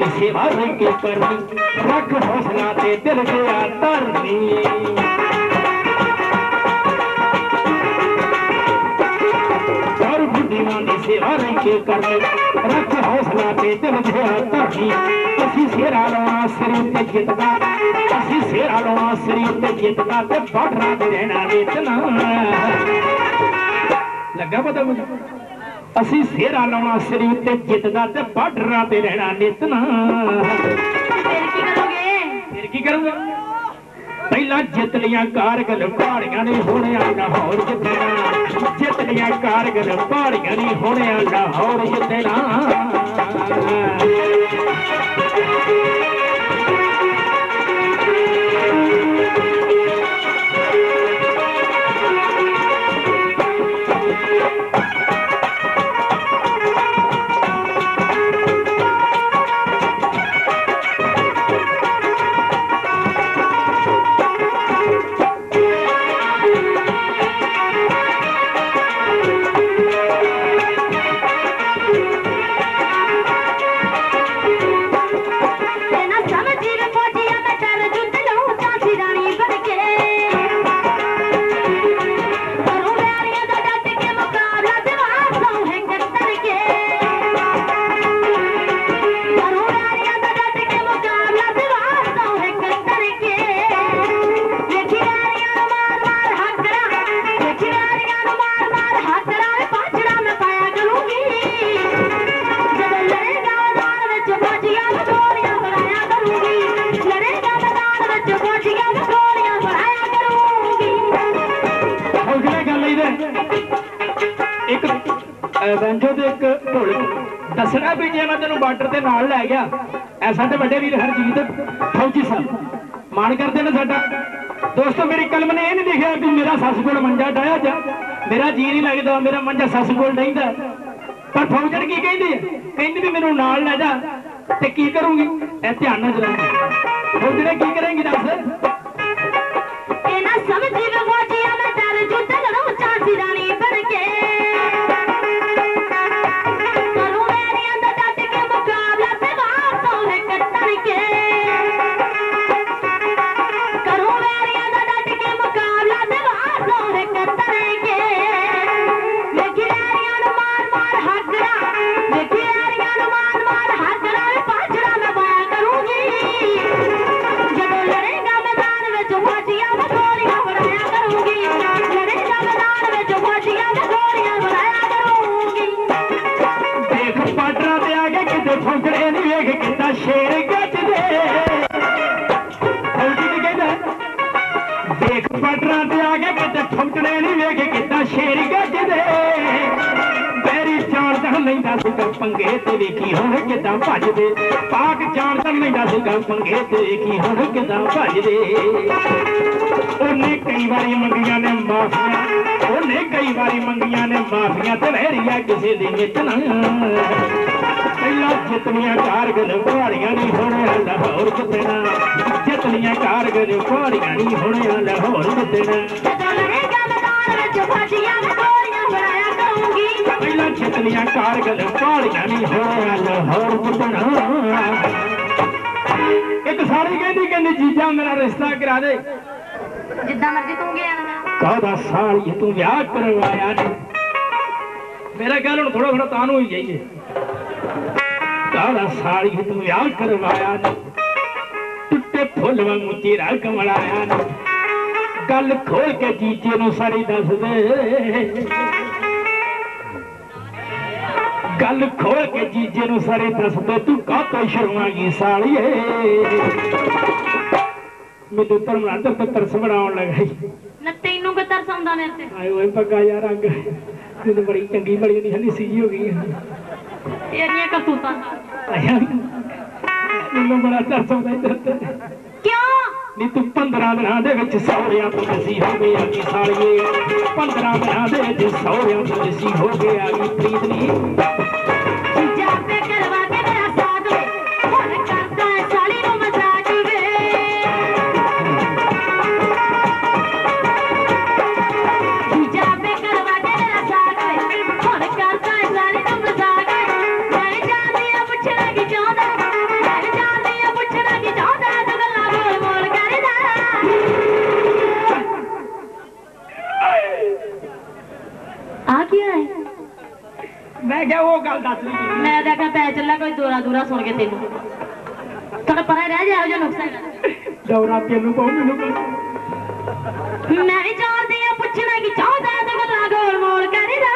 ਤੇ ਸੇਵਾ ਰਹਿ ਕੇ ਕਰਨੀ ਰੱਖ ਹੌਸਲਾ ਤੇ ਦਿਲ ਗਿਆ ਧਰਨੀ। ਸੇਵਾ ਰਹਿ ਕੇ ਕਰਨੀ ਰੱਖ ਹੌਸਲਾ ਤੇ ਦਿਲ ਗਿਆ ਧਰਨੀ। ਅਸੀਂ ਸੇਰਾ ਲਾਉਣਾ ਸਰੀਰ ਤੇ ਜਿੱਤਦਾ ਅਸੀਂ ਸੇਰਾ ਲਾਉਣਾ ਸਰੀਰ ਉੱਤੇ ਜਿੱਤਦਾ ਤੇ ਬਾਰਡਰਾਂ ਤੇ ਰਹਿਣਾ ਵੇਚਣਾ। ਲੱਗਾ ਪਤਾ ਮੈਨੂੰ? ਅਸੀਂ ਸੇਰਾ ਲਾਉਣਾ ਸਿਰ ਉੱਤੇ ਜਿੱਤਦਾ ਤੇ ਬਾਰਡਰਾਂ ਤੇ ਰਹਿਣਾ ਨਿਤਨਾ। ਫਿਰ ਕੀ ਕਰੋਗੇ? ਫਿਰ ਕੀ ਕਰੂੰਗਾ? ਪਹਿਲਾਂ ਜਿੱਤ ਲੀਆਂ ਕਾਰਗਲ ਪਹਾੜੀਆਂ ਨੇ ਹੋਣਿਆ ਲਾਹੌਰ ਜਿੱਤਣਾ। ਜਿੱਤ ਲੀਆਂ ਕਾਰਗਲ ਪਹਾੜੀਆਂ ਨੇ ਹੋਣਿਆ ਲਾਹੌਰ ਜਿੱਤਣਾ। ਦੱਸਣਾ ਵੀ ਜੇ ਮੈਂ ਤੈਨੂੰ ਬਾਰਡਰ ਤੇ ਨਾਲ ਲੈ ਗਿਆ ਐ ਸਾਡੇ ਵੱਡੇ ਵੀਰ ਹਰਜੀਤ ਫੌਜੀ ਸਾਹਿਬ। ਮਾਣ ਕਰਦੇ ਨੇ ਸਾਡਾ। ਦੋਸਤੋ, ਮੇਰੀ ਕਲਮ ਨੇ ਇਹ ਨਹੀਂ ਲਿਖਿਆ ਵੀ ਮੇਰਾ ਸੱਸ ਕੋਲ ਮੰਜਾ ਡਾਇਆ ਜਾ, ਮੇਰਾ ਜੀ ਨਹੀਂ ਲੱਗਦਾ, ਮੇਰਾ ਮੰਜਾ ਸੱਸ ਕੋਲ ਡਾਈਂਦਾ ਪਰ ਫੌਜਣ ਕੀ ਕਹਿੰਦੀ ਹੈ ਕਹਿੰਦੀ ਵੀ ਮੈਨੂੰ ਨਾਲ ਲੈ ਜਾ, ਤੇ ਕੀ ਕਰੂੰਗੀ? ਇਹ ਧਿਆਨ ਨਾਲ ਜਰਾ ਫੌਜਣੇ ਕੀ ਕਰੇਂਗੀ ਦੱਸ? ਪੰਗੇ ਤੇ ਵੇਖੀ ਹੁਣ ਕਿੱਦਾਂ ਭੱਜਦੇ? ਪਾਕ ਜਾਣਦਾ ਲੈਂਦਾ ਸੀਗਾ ਪੰਗੇ ਤੇ ਵੇਖੀ ਹੁਣ ਕਿੱਦਾਂ ਭੱਜਦੇ? ਉਹਨੇ ਕਈ ਵਾਰੀ ਮੰਗੀਆਂ ਨੇ ਮਾਫੀਆਂ, ਉਹਨੇ ਕਈ ਵਾਰੀ ਮੰਗੀਆਂ ਨੇ ਮਾਫੀਆਂ ਤੇ ਵਹਿਰੀਆ ਕਿਸੇ ਦੇ ਵਿੱਚ ਨਾ ਪਹਿਲਾਂ ਜਿਤਨੀਆਂ ਕਾਰਗਲ ਪਹਾੜੀਆਂ ਨਹੀਂ ਹੋਣਿਆ, ਲਾਹੌਰ ਜਿੱਤਣਾ। ਜਿਤਨੀਆਂ ਕਾਰਗਲ ਪਹਾੜੀਆਂ ਨਹੀਂ ਹੋਣਿਆ, ਲਾਹੌਰ ਜਿੱਤਣਾ। ਪਹਿਲਾਂ ਜਿਤਨੀਆਂ ਕਾਰਗਲ ਪਹਾੜੀਆਂ ਨਹੀਂ ਹੋਣਿਆ ਲਾਹੌਰ ਜਿੱਤਣਾ ਇੱਕ ਸਾਰੀ ਕਹਿੰਦੀ ਕਹਿੰਦੀ ਜੀਜਾ ਮੇਰਾ ਰਿਸ਼ਤਾ ਕਰਾ ਦੇ। ਜਿੱਦਾਂ ਮਰਜ਼ੀ ਤੂੰ ਗਿਆ। ਕਾਹਦਾ ਸਾਲੀ ਤੂੰ ਵਿਆਹ ਕਰਵਾਇਆ ਨੀ? ਮੇਰਾ ਗੱਲ ਹੁਣ ਥੋੜਾ ਥੋੜਾ ਤਾਂ ਨੂੰ ਹੀ ਜਾਈਏ। ਕਾਹਦਾ ਸਾਲੀ ਤੂੰ ਵਿਆਹ ਕਰਵਾਇਆ ਨੀ? ਟੁੱਟੇ ਫੁੱਲ ਵਾਂਗੂ ਤੇਰਾ ਕਮਲਾਇਆ ਨੀ। ਗੱਲ ਖੋਲ ਕੇ ਜੀਜੇ ਨੂੰ ਸਾਰੀ ਦੱਸ ਦੇ। ਗੱਲ ਖੋਲ ਕੇ ਜੀਜੇ ਨੂੰ ਸਾਰੇ ਦੱਸ ਦੇ ਤੂੰ ਕਾਹਤੋਂ ਸ਼ਰਮਾਗੀ ਸਾਲੀਏ? ਮੈਨੂੰ ਧਰਮਰਾ ਤੇ ਤਰਸ ਬਣਾਉਣ ਲੱਗਾ। ਨਾ ਤੈਨੂੰ ਕਿ ਤਰਸ ਆਉਂਦਾ ਮੇਰੇ ਤੇ। ਆਏ ਓਏ ਪੱਗਾ ਯਾਰ ਅੰਗ ਤੈਨੂੰ ਬੜੀ ਚੰਗੀ ਬੜੀ ਨਹੀਂ ਹਲੀ ਸੀ ਹੋ ਗਈ। ਤੇਰੀਆਂ ਕਰਤੂਤਾਂ ਆਇਆ। ਮੈਨੂੰ ਬੜਾ ਤਰਸ ਆਉਂਦਾ ਇੱਧਰ ਤੇ। ਨੀ ਤੂੰ 15 ਦਿਨਾਂ ਦੇ ਵਿੱਚ ਸੌਰਿਆਂ ਤੋਂ ਦਸੀ ਹੋ ਗਈ ਆ ਕੀ ਸਾਲੀਏ। 15 ਦਿਨਾਂ ਦੇ ਵਿੱਚ ਸੌਰਿਆਂ ਤੋਂ ਦਸੀ ਹੋ ਗਿਆ ਆ ਪ੍ਰੀਤ ਨੀ। ਜਾ ਪੇ ਦੌਰਾ ਤੈਨੂੰ ਪਾਉ ਮੈਨੂੰ ਪਾਓ। ਮੈਂ ਜਾਣਦੀ ਆ ਪੁੱਛਣਾ ਕਿ ਚਾਹੁੰਦਾ ਤੇ ਗੱਲਾਂ ਗੋਲ ਮੋਲ ਕਰਦਾ।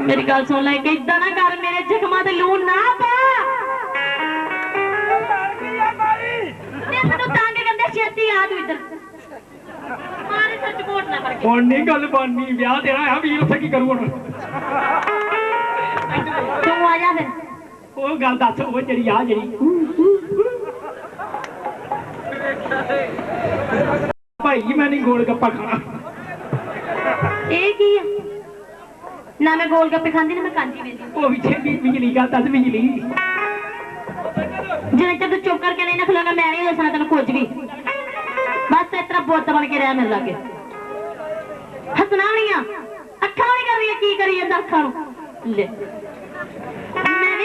ਮੇਰੀ ਗੱਲ ਸੁਣ ਲੈ ਕਿ ਇਦਾਂ ਨਾ ਕਰ ਮੇਰੇ ਜ਼ਖਮਾਂ ਤੇ ਲੂਣ ਨਾ ਪਾ। ਤੇ ਮੈਨੂੰ ਤੰਗ ਕਰਦੇ ਛੇਤੀ ਆ ਤੂੰ ਇੱਧਰ। ਮਾਰੇ ਸੱਚ ਕੋਟ ਨਾ ਕਰਕੇ। ਹੁਣ ਨਹੀਂ ਗੱਲ ਬਣਨੀ ਵਿਆਹ ਤੇਰਾ ਆ ਵੀਰ ਉੱਥੇ ਕੀ ਕਰੂ ਹੁਣ? ਤੂੰ ਆ ਜਾ ਫਿਰ। ਉਹ ਗੱਲ ਦੱਸ ਉਹ ਜਿਹੜੀ ਆ ਜਿਹੜੀ। ਭਾਈ ਮੈਂ ਨਹੀਂ ਗੋਲ ਗੱਪਾ ਖਾਣਾ। ਇਹ ਕੀ ਆ? ਨਾ ਮੈਂ ਗੋਲ ਗੱਪੇ ਖਾਂਦੀ ਨਾ ਮੈਂ ਕਾਂਜੀ ਵੇਂਦੀ ਉਹ ਵੀ ਛੇਤੀ ਬਿਜਲੀ ਗੱਲ ਦੱਸ ਬਿਜਲੀ। ਜਿਵੇਂ ਤੱਕ ਤੂੰ ਚੁੱਪ ਕਰਕੇ ਨਹੀਂ ਨਾ ਖਲੋਗਾ ਮੈਂ ਨਹੀਂ ਦੱਸਣਾ ਤੈਨੂੰ ਕੁਝ ਵੀ। ਬਸ ਇਸ ਤਰ੍ਹਾਂ ਬੁੱਤ ਬਣ ਕੇ ਰਹਿ ਮੇਰੇ ਲਾਗੇ। ਹੱਸਣਾ ਨਹੀਂ ਆ। ਅੱਖਾਂ ਨਹੀਂ ਕਰਦੀਆਂ ਕੀ ਕਰੀ ਜਾਂਦਾ ਅੱਖਾਂ ਨੂੰ। ਲੈ।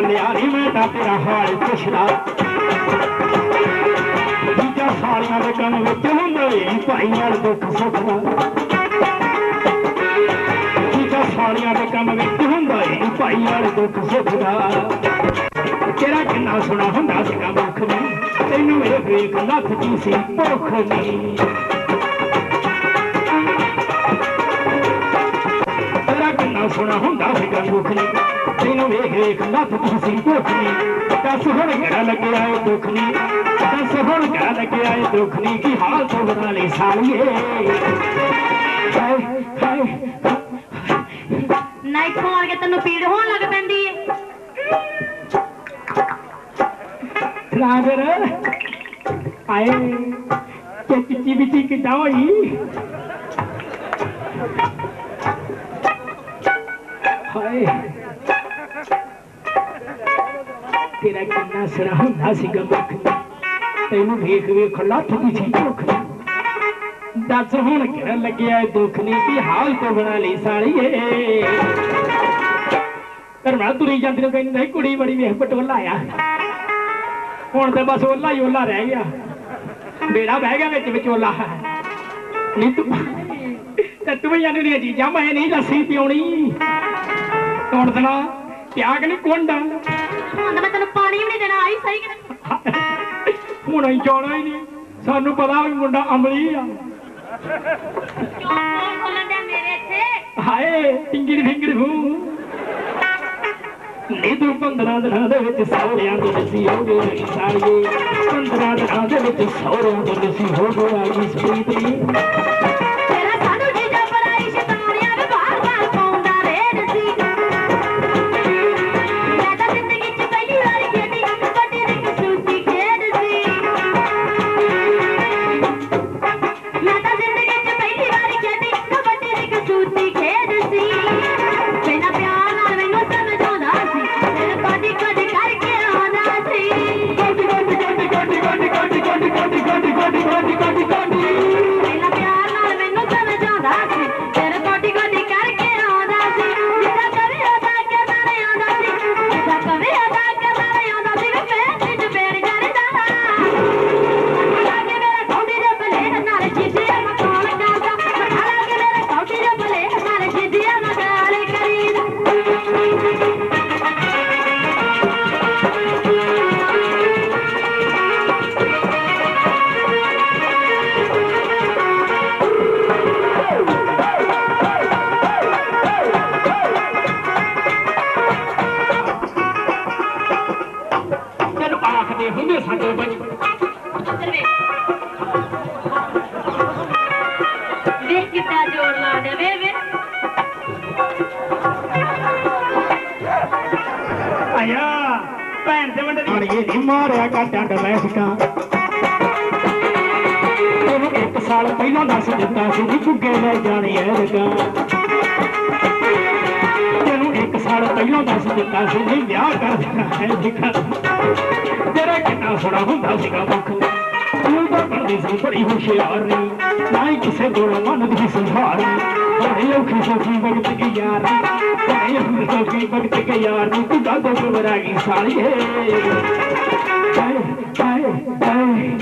ਖੋਲ ਮੈਂ ਤਾਂ ਤੇਰਾ ਹਾਲ ਪੁੱਛਦਾ। ਦੂਜਾ ਸਾਲੀਆਂ ਦੇ ਕੰਨ ਵਿੱਚ ਹੁੰਦੇ ਭਾਈਆਂ ਦੇ ਦੁੱਖ ਦੂਜਾ ਸਾਲੀਆਂ ਦੇ ਕੰਨ ਵਿੱਚ ਹੁੰਦਾ ਏ ਭਾਈਆਂ ਦੇ ਦੁੱਖ ਸੁੱਖ ਤੇਰਾ ਕਿੰਨਾ ਸੋਹਣਾ ਹੁੰਦਾ ਸੀਗਾ ਮੁਖ ਨੂੰ, ਤੈਨੂੰ ਇਹ ਵੇਖ ਲੱਥ ਕੀ ਸੀ ਭੁੱਖ ਨਹੀਂ ਕਿੰਨਾ ਸੋਹਣਾ ਹੁੰਦਾ ਸੀਗਾ ਮੁਖ ਨਹੀਂ ਤੈਨੂੰ ਵੇਖ ਵੇਖ ਲੱਥ ਕੀ ਸੀ ਭੁੱਖ ਨਹੀਂ ਦੱਸ ਹੁਣ ਕਿਹੜਾ ਲੱਗਿਆ ਏ ਦੁੱਖ ਨਹੀਂ ਦੱਸ ਹੁਣ ਕਿਹੜਾ ਲੱਗਿਆ ਏ ਦੁੱਖ ਨਹੀਂ ਕੀ ਹਾਲ ਤੋਂ ਬਣਾ ਲਈ ਸਾਲੀਏ ਹਾਏ ਨਾਈਟ ਹੋਣ ਕੇ ਤੈਨੂੰ ਪੀੜ ਹੋਣ ਲੱਗ ਪੈਂਦੀ ਏ। ਰਾਗਰ ਆਏ ਕਿ ਕਿੱਚੀ ਬਿੱਚੀ ਕਿੱਦਾਂ ਹੋਈ? ਹਾਏ। ਤੇਰਾ ਕਿੰਨਾ ਸਰਾ ਹੁੰਦਾ ਸੀ ਗੰਬਖ ਤੈਨੂੰ ਵੇਖ ਵੇਖ ਲੱਥ ਦੀ ਸੀ ਭੁੱਖ। ਦੱਸ ਹੁਣ ਕਿਹੜਾ ਲੱਗਿਆ ਦੁੱਖ ਨਹੀਂ ਕੀ ਹਾਲ ਤੋਂ ਬਣਾ ਲਈ ਸਾਲੀਏ ਕਰਮਾ ਤੁਰੀ ਜਾਂਦੀ ਨੂੰ ਕਹਿੰਦੀ ਨਹੀਂ, ਕੁੜੀ ਬੜੀ ਵੇਖ ਪਟੋਲਾ ਆ। ਹੁਣ ਤੇ ਬਸ ਓਲਾ ਹੀ ਓਲਾ ਰਹਿ ਗਿਆ। ਬੇੜਾ ਬਹਿ ਗਿਆ ਵਿੱਚ ਵਿਚੋਲਾ ਨਹੀਂ ਤੂੰ ਤੇ ਤੂੰ ਵੀ ਜਾਣੀ ਨਹੀਂ ਚੀਜ਼ਾਂ, ਮੈਂ ਨਹੀਂ ਲੱਸੀ ਪਿਉਣੀ। ਹੁਣ ਸੁਣਾ ਤਿਆਗ ਨਹੀਂ ਕੁੰਡ। ਹੁਣ ਤਾਂ ਮੈਂ ਤੈਨੂੰ ਪਾਣੀ ਵੀ ਨਹੀਂ ਦੇਣਾ ਆਈ ਸਹੀ ਕਿ ਹੁਣ ਹੀ ਜਾਣਾ ਹੀ ਨਹੀਂ। ਸਾਨੂੰ ਪਤਾ ਵੀ ਮੁੰਡਾ ਅਮਲੀ ਆ। ਕਿਉਂ? ਬੋਲਣ ਦੇ ਮੇਰੇ ਇੱਥੇ? ਹਾਏ ਟਿੰਗੜ ਫਿੰਗੜ ਹੂ ਨੀ ਤੂੰ ਪੰਦਰਾਂ ਦਿਨਾਂ ਦੇ ਵਿੱਚ ਸੌਰਿਆਂ ਦੇ ਨਸੀ ਹੋ ਗਏ ਸਾਲੀਏ ਪੰਦਰਾਂ ਦਿਨਾਂ ਦੇ ਵਿੱਚ ਸੌਰਿਆਂ ਦੇ ਨਸੀ ਹੋ ਗਿਆ ਕੀ ਸਪੀਤ ਆਇਆ ਭੈਣ ਦੇ ਮੁੰਡੇ ਦੀ ਅੜੀਏ ਨੀ ਮਾਰਿਆ ਕਾਟਾਂ ਡਮੈਸਕਾ ਤੈਨੂੰ ਇੱਕ ਸਾਲ ਪਹਿਲਾਂ ਦੱਸ ਦਿੱਤਾ ਸੀ ਵੀ ਗੁੱਗੇ ਲੈ ਜਾਣੀ ਐ ਰਗਾ ਤੈਨੂੰ ਇੱਕ ਸਾਲ ਪਹਿਲਾਂ ਦੱਸ ਦਿੱਤਾ ਸੀ ਵੀ ਵਿਆਹ ਕਰ ਦੇਣਾ ਹੈ ਜਿਕਾ ਤੇਰਾ ਕਿੰਨਾ ਸੋਹਣਾ ਹੁੰਦਾ ਸੀਗਾ ਮੁੱਖ। ਤੂੰ ਤਾਂ ਪਰਦੀ ਸੀ ਬੜੀ ਹੁਸ਼ਿਆਰ ਨਾ ਹੀ ਕਿਸੇ ਕੋਲ ਮਨ ਦੀ ਸੰਭਾਲ ਬੜੇ ਔਖੀ ਸੌਖੀ ਵਕਤ ਕੀ ਯਾਰ ਬੜੇ ਔਖੀ ਸੌਖੀ ਵਕਤ ਕੀ ਯਾਰ ਨੀ ਤੂੰ ਦਾਦੋ ਕਬਰਾ ਗਈ ਸਾਲੀਏ ਹਾਏ ਹਾਏ ਹਾਏ।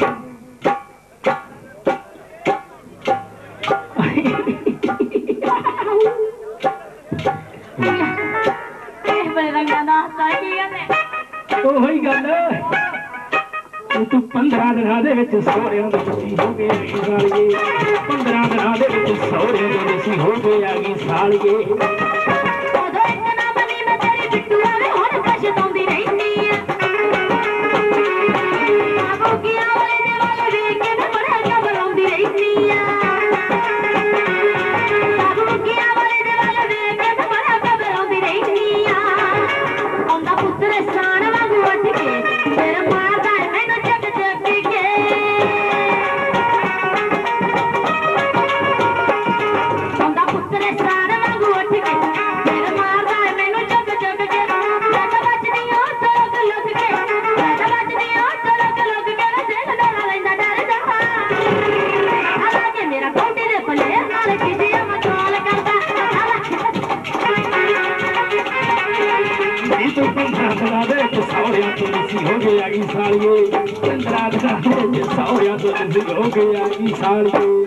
ਇਹ ਬੜੇ ਰੰਗਾਂ ਦਾ ਕੀ ਕਹਿੰਦੇ? ਉਹੀ ਗੱਲ। ਉਹ ਤੂੰ 15 ਦਿਨਾਂ ਦੇ ਵਿੱਚ ਸਹੁਰਿਆਂ ਦੇ ਵਿੱਚ ਹੋ ਗਏ ਵੀ ਸਾਲੀਏ। 15 ਦਿਨਾਂ ਦੇ ਵਿੱਚ ਸਹੁਰਿਆਂ ਦੇ ਵਿੱਚ ਹੋ ਗਏ ਆ ਗਈ ਸਾਲੀਏ। ਆ